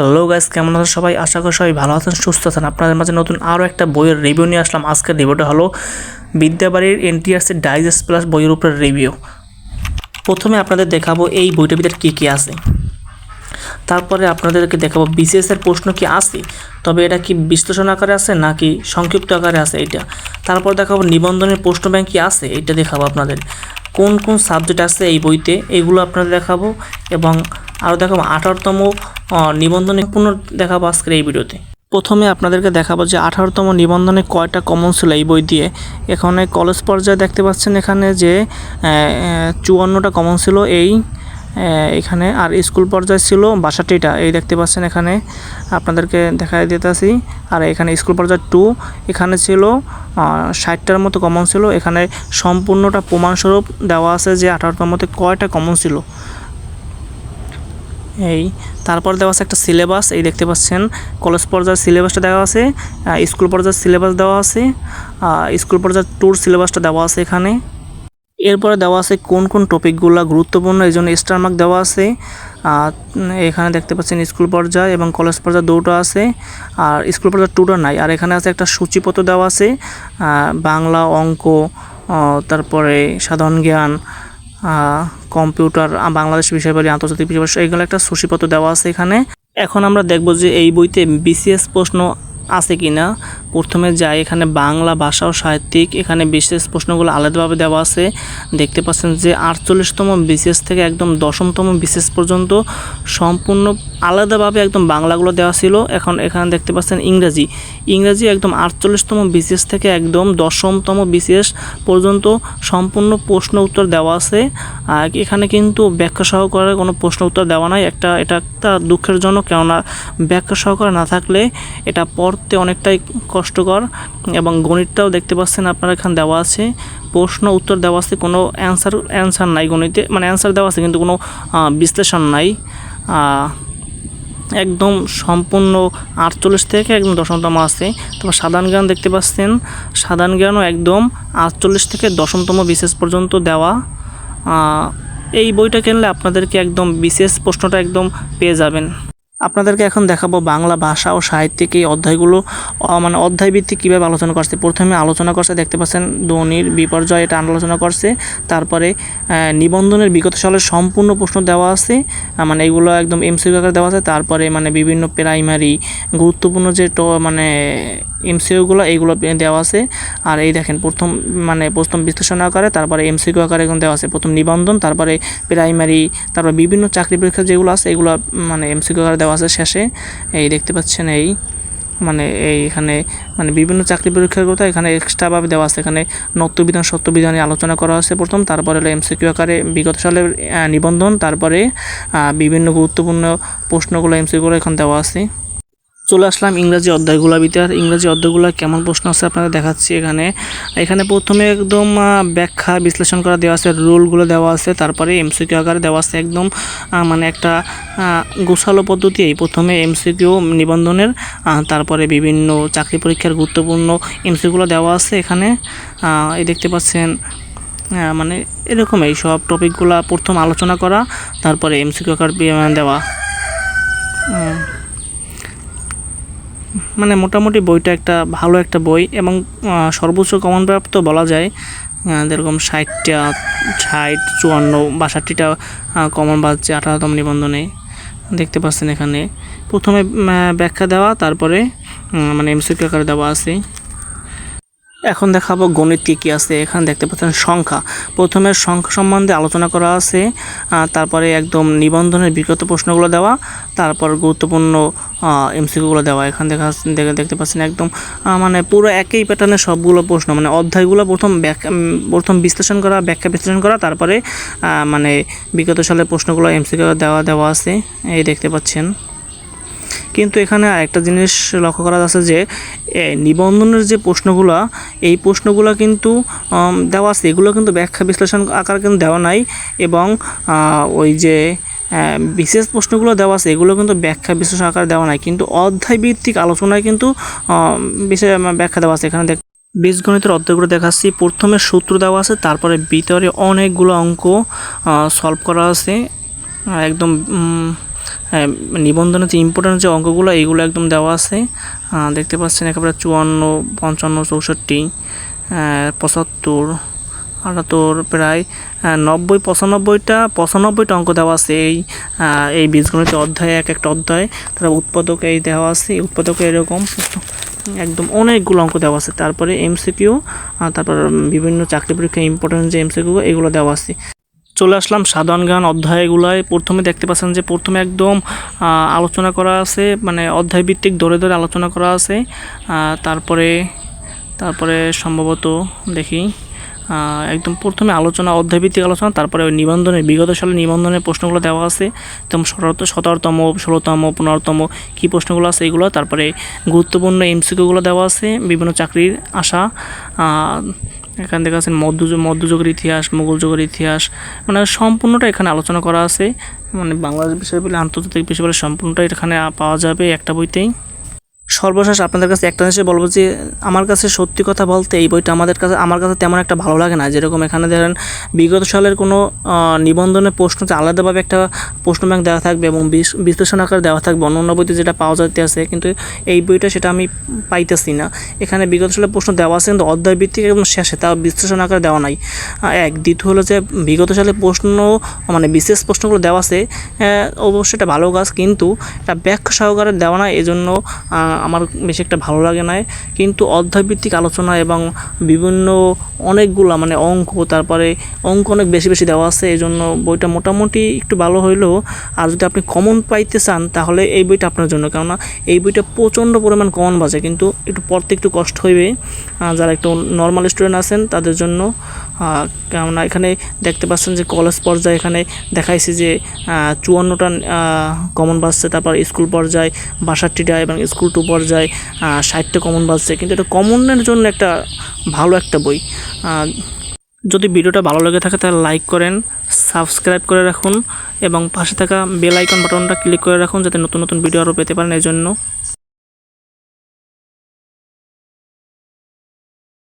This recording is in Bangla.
হ্যালো গাইস কেমন আছেন সবাই? আশা করি সবাই ভালো আছেন, সুস্থ আছেন। আপনাদের মাঝে নতুন আরও একটা বইয়ের রিভিউ নিয়ে আসলাম। আজকের রিভিউটা হলো বিদ্যাবাড়ির এনটিআরসি ডাইজেস্ট প্লাস বইয়ের উপরে রিভিউ প্রথমে আপনাদের দেখাবো এই বইটার ভিতরে কী কী আছে। তারপরে আপনাদেরকে দেখাবো বিসিএস এর প্রশ্ন কি আছে, তবে এটা কি বিশ্লেষণ আকারে আছে নাকি সংক্ষিপ্ত আকারে আছে এটা। তারপর দেখাবো নিবন্ধনের প্রশ্ন ব্যাংক কি আছে, এটা দেখাবো আপনাদের। কোন কোন সাবজেক্ট আছে এই বইতে, এগুলো আপনাদের দেখাবো। এবং আরও দেখাবো আঠারোতম নিবন্ধনে পূর্ণ দেখাবো আজকের এই ভিডিওতে। প্রথমে আপনাদেরকে দেখাবো যে আঠারোতম নিবন্ধনে কয়টা কমন ছিল এই বই দিয়ে। এখানে কলেজ পর্যায়ে দেখতে পাচ্ছেন এখানে যে চুয়ান্নটা কমন ছিল এই এখানে। আর স্কুল পর্যায়ে ছিল বাষট্টিটা, এই দেখতে পাচ্ছেন এখানে। আপনাদেরকে দেখাই দিতেছি। আর এখানে স্কুল পর্যায়ে টু এখানে ছিল ষাটটার মতো কমন ছিল। এখানে সম্পূর্ণটা প্রমাণস্বরূপ দেওয়া আছে যে আঠারোটার মধ্যে কয়টা কমন ছিল। এই, তারপর দেওয়া আছে একটা সিলেবাস এই দেখতে পাচ্ছেন কলেজ পর্যায়ের সিলেবাসটা দেওয়া আছে স্কুল পর্যায়ের সিলেবাস দেওয়া আছে স্কুল পর্যায়ের ট্যুর সিলেবাসটা দেওয়া আছে এখানে। এরপরে দেওয়া আছে কোন কোন টপিকগুলো গুরুত্বপূর্ণ, এই জন্য স্টার মার্ক দেওয়া আছে। এখানে দেখতে পাচ্ছেন স্কুল পর্যায়ে এবং কলেজ পর্যায়ে দুটো আছে, আর স্কুল পর্যায়ে টুটো নাই। আর এখানে আছে একটা সূচিপত্র দেওয়া আছে বাংলা অঙ্ক তারপরে সাধারণ জ্ঞান কম্পিউটার বাংলাদেশ বিষয় বলি আন্তর্জাতিক বিষয় এইগুলো একটা সূচিপত্র দেওয়া আছে এখানে। এখন আমরা দেখব যে এই বইতে বিসিএস প্রশ্ন আছে কি না প্রথমে যাই এখানে বাংলা ভাষা ও সাহিত্যিক, এখানে বিশেষ প্রশ্নগুলো আলাদাভাবে দেওয়া আছে। দেখতে পাচ্ছেন যে আটচল্লিশতম বিশেষ থেকে একদম দশমতম বিশেষ পর্যন্ত সম্পূর্ণ আলাদাভাবে একদম বাংলাগুলো দেওয়া ছিল। এখন এখানে দেখতে পাচ্ছেন ইংরাজি। ইংরাজি একদম আটচল্লিশতম বিশেষ থেকে একদম দশমতম বিশেষ পর্যন্ত সম্পূর্ণ প্রশ্ন উত্তর দেওয়া আছে। আর এখানে কিন্তু ব্যাখ্যা সহকারে কোনো প্রশ্ন উত্তর দেওয়া নাই। একটা, এটা একটা দুঃখের জন্য কেননা ব্যাখ্যা সহকারে না থাকলে এটা পড়তে অনেকটাই কষ্টকর এবং গণিতটাও দেখতে পাচ্ছেন আপনার এখানে দেওয়া আছে। প্রশ্ন, উত্তর দেওয়া আছে, কোনো অ্যান্সার অ্যান্সার নাই গণিতে মানে অ্যান্সার দেওয়া আছে, কিন্তু কোনো বিশ্লেষণ নাই। একদম সম্পূর্ণ আটচল্লিশ থেকে একদম দশমতম আছে। তারপর সাধারণ জ্ঞান দেখতে পাচ্ছেন, সাধারণ জ্ঞানও একদম আটচল্লিশ থেকে দশমতম বিশেষ পর্যন্ত দেওয়া। এই বইটা কিনলে আপনাদেরকে একদম বিশেষ প্রশ্নটা একদম পেয়ে যাবেন। আপনাদেরকে এখন দেখাবো বাংলা ভাষা ও সাহিত্যিক এই অধ্যায়গুলো মানে অধ্যায় ভিত্তিক কীভাবে আলোচনা করছে। প্রথমে আলোচনা করছে, দেখতে পাচ্ছেন ধ্বনির বিপর্যয়, এটা আলোচনা করছে। তারপরে নিবন্ধনের বিগত সালের সম্পূর্ণ প্রশ্ন দেওয়া আছে মানে এগুলো একদম এমসিউ আকারে দেওয়া আছে। তারপরে মানে বিভিন্ন প্রাইমারি গুরুত্বপূর্ণ যে মানে এমসিকিউগুলো এইগুলো দেওয়া আছে। আর এই দেখেন, প্রথম মানে প্রথম বিশ্লেষণ আকারে, তারপরে এমসিকিউ আকারে এখন দেওয়া আছে। প্রথম নিবন্ধন, তারপরে প্রাইমারি তারপরে বিভিন্ন চাকরি পরীক্ষা যেগুলো আছে, এগুলো মানে এমসিকিউ আকারে দেওয়া আছে শেষে। এই দেখতে পাচ্ছেন এই মানে এই এখানে মানে বিভিন্ন চাকরি পরীক্ষার কথা এখানে এক্সট্রাভাবে দেওয়া আছে। এখানে নত্যবিধান, সত্যবিধানে আলোচনা করা হয়েছে প্রথম। তারপরে হলো এমসিকিউ আকারে বিগত সালের নিবন্ধন। তারপরে বিভিন্ন গুরুত্বপূর্ণ প্রশ্নগুলো এমসিকিউগুলো এখন দেওয়া আছে। চলে আসলাম ইংরাজি অধ্যায়গুলো ভিতরে। ইংরাজি অধ্যায়গুলো কেমন প্রশ্ন আছে আপনাদের দেখাচ্ছি এখানে। এখানে প্রথমে একদম ব্যাখ্যা বিশ্লেষণ করা দেওয়া আছে, রুলগুলো দেওয়া আছে, তারপরে এমসিকিউ আকারে দেওয়া আছে একদম মানে একটা গোছালো পদ্ধতি। এই প্রথমে এমসিকিউ নিবন্ধনের তারপরে বিভিন্ন চাকরি পরীক্ষার গুরুত্বপূর্ণ এমসিকিউগুলো দেওয়া আছে এখানে। এই দেখতে পাচ্ছেন মানে এরকম এই সব টপিকগুলো প্রথম আলোচনা করা, তারপরে এমসিকিউ আকার দেওয়া। মানে মোটামুটি বইটা একটা ভালো একটা বই এবং সর্বোচ্চ কমন প্রাপ্ত বলা যায় যেরকম ষাটটা, ষাট, চুয়ান্ন, বাষট্টিটা কমন বাজছে আঠারোতম নিবন্ধনে দেখতে পাচ্ছেন এখানে। প্রথমে ব্যাখ্যা দেওয়া, তারপরে মানে এমসিকিউ আকারে দেওয়া আছে। এখন দেখাবো গণিত কী কী আছে। এখানে দেখতে পাচ্ছেন সংখ্যা। প্রথমে সংখ্যা সম্বন্ধে আলোচনা করা আছে। তারপরে একদম নিবন্ধনের বিগত প্রশ্নগুলো দেওয়া, তারপর গুরুত্বপূর্ণ এমসিকিউগুলো দেওয়া। এখানে দেখা দেখতে পাচ্ছেন একদম মানে পুরো একই প্যাটার্নের সবগুলো প্রশ্ন। মানে অধ্যায়গুলো প্রথম ব্যাখ্যা প্রথম বিশ্লেষণ করা, ব্যাখ্যা বিশ্লেষণ করা, তারপরে মানে বিগত সালের প্রশ্নগুলো এমসিকিউ দেওয়া দেওয়া আছে। এই দেখতে পাচ্ছেন। কিন্তু এখানে আরেকটা জিনিস লক্ষ্য করা যাচ্ছে যে নিবন্ধনের যে প্রশ্নগুলো, এই প্রশ্নগুলো কিন্তু দেওয়া আছে। এগুলো কিন্তু ব্যাখ্যা বিশ্লেষণ আকার কিন্তু দেওয়া নাই এবং ওই যে বিশেষ প্রশ্নগুলো দেওয়া আছে, এগুলো কিন্তু ব্যাখ্যা বিশ্লেষণ আকার দেওয়া নাই। কিন্তু অধ্যায় ভিত্তিক আলোচনায় কিন্তু বিশেষ ব্যাখ্যা দেওয়া আছে। এখানে বীজগণিতের অধ্যায়গুলো দেখাচ্ছি। প্রথমে সূত্র দেওয়া আছে, তারপরে ভিতরে অনেকগুলো অঙ্ক সলভ করা আছে। একদম নিবন্ধনের যে ইম্পর্টেন্ট যে অঙ্কগুলো, এইগুলো একদম দেওয়া আছে। দেখতে পাচ্ছেন একেবারে চুয়ান্ন, পঞ্চান্ন, চৌষট্টি পঁচাত্তর, আটাত্তর, প্রায় নব্বই, পঁচানব্বইটা পঁচানব্বইটা অঙ্ক দেওয়া আছে এই এই বীজগণিত অধ্যায়ে, এক একটা অধ্যায়। তারা উৎপাদক এই দেওয়া আছে উৎপাদকে এরকম, একদম অনেকগুলো অঙ্ক দেওয়া আছে। তারপরে এমসিকিউ তারপর বিভিন্ন চাকরি পরীক্ষা ইম্পর্টেন্ট যে এমসিকিউ এগুলো দেওয়া আছে। চলে আসলাম সাধারণ জ্ঞান অধ্যায়গুলোয়। প্রথমে দেখতে পাচ্ছেন যে প্রথমে একদম আলোচনা করা আছে মানে অধ্যায় ভিত্তিক ধরে ধরে আলোচনা করা আছে। তারপরে তারপরে সম্ভবত দেখি একদম প্রথমে আলোচনা, অধ্যায়ভিত্তিক আলোচনা, তারপরে ওই নিবন্ধনের, বিগত সালের নিবন্ধনের প্রশ্নগুলো দেওয়া আছে। সতেরো সতেরোতম, ষোলোতম, পনেরোতম কী প্রশ্নগুলো আছে এগুলো, তারপরে গুরুত্বপূর্ণ এমসিকিউগুলো দেওয়া আছে, বিভিন্ন চাকরির আশা এখান থেকে আছে মধ্যযুগ, মধ্যযুগের ইতিহাস, মুঘল যুগের ইতিহাস। মানে সম্পূর্ণটা এখানে আলোচনা করা আছে। মানে বাংলাদেশ বিষয় বলে আন্তর্জাতিক বিষয় বলে সম্পূর্ণটা এখানে পাওয়া যাবে একটা বইতেই। সর্বশেষ আপনাদের কাছে একটা জিনিস বলব যে আমার কাছে সত্যি কথা বলতে এই বইটা আমাদের কাছে আমার কাছে তেমন একটা ভালো লাগে না। যেরকম এখানে ধরেন বিগত সালের কোনো নিবন্ধনের প্রশ্ন আলাদাভাবে একটা প্রশ্ন ব্যাংক দেওয়া থাকবে এবং বিশ- বিশ্লেষণ আকারে দেওয়া থাকবে অন্য বইতে যেটা পাওয়া যাইতে আছে কিন্তু এই বইটা সেটা আমি পাইতেছি না। এখানে বিগত সালের প্রশ্ন দেওয়া আছে কিন্তু অধ্যায় ভিত্তিক একদম শেষে তাও বিশ্লেষণ আকারে দেওয়া নাই। এক দ্বিতীয় হলো যে বিগত সালের প্রশ্ন মানে বিশেষ প্রশ্নগুলো দেওয়া আছে অবশ্যই এটা ভালো কাজ কিন্তু এটা ব্যাখ্যা সহকারে দেওয়া না এই জন্য আহ, আমার বেশি একটা ভালো লাগে না কিন্তু অধ্যায়ভিত্তিক আলোচনা এবং বিভিন্ন অনেকগুলা মানে অঙ্ক, তারপরে অঙ্ক অনেক বেশি বেশি দেওয়া আছে এই জন্য বইটা মোটামুটি একটু ভালো হইলেও আর যদি আপনি কমন পাইতে চান, তাহলে এই বইটা আপনার জন্য। কেননা এই বইটা প্রচণ্ড পরিমাণ কমন বাজে, কিন্তু একটু পড়তে একটু কষ্ট হইবে। যারা একটু নর্মাল স্টুডেন্ট আছেন, তাদের জন্য কেননা এখানে দেখতে পাচ্ছেন যে কলেজ পর্যায়ে এখানে দেখাইছে যে চুয়ান্নটা কমন বাজছে তারপর স্কুল পর্যায়ে বাষট্টিটা এবং স্কুল টু পর্যায়ে ষাটটা কমন বাজছে কিন্তু এটা কমনের জন্য একটা ভালো একটা বই। যদি ভিডিওটা ভালো লেগে থাকে তাহলে লাইক করেন সাবস্ক্রাইব করে রাখুন এবং পাশে থাকা বেল আইকন বাটনটা ক্লিক করে রাখুন যাতে নতুন নতুন ভিডিও আরও পেতে পারেন এই জন্য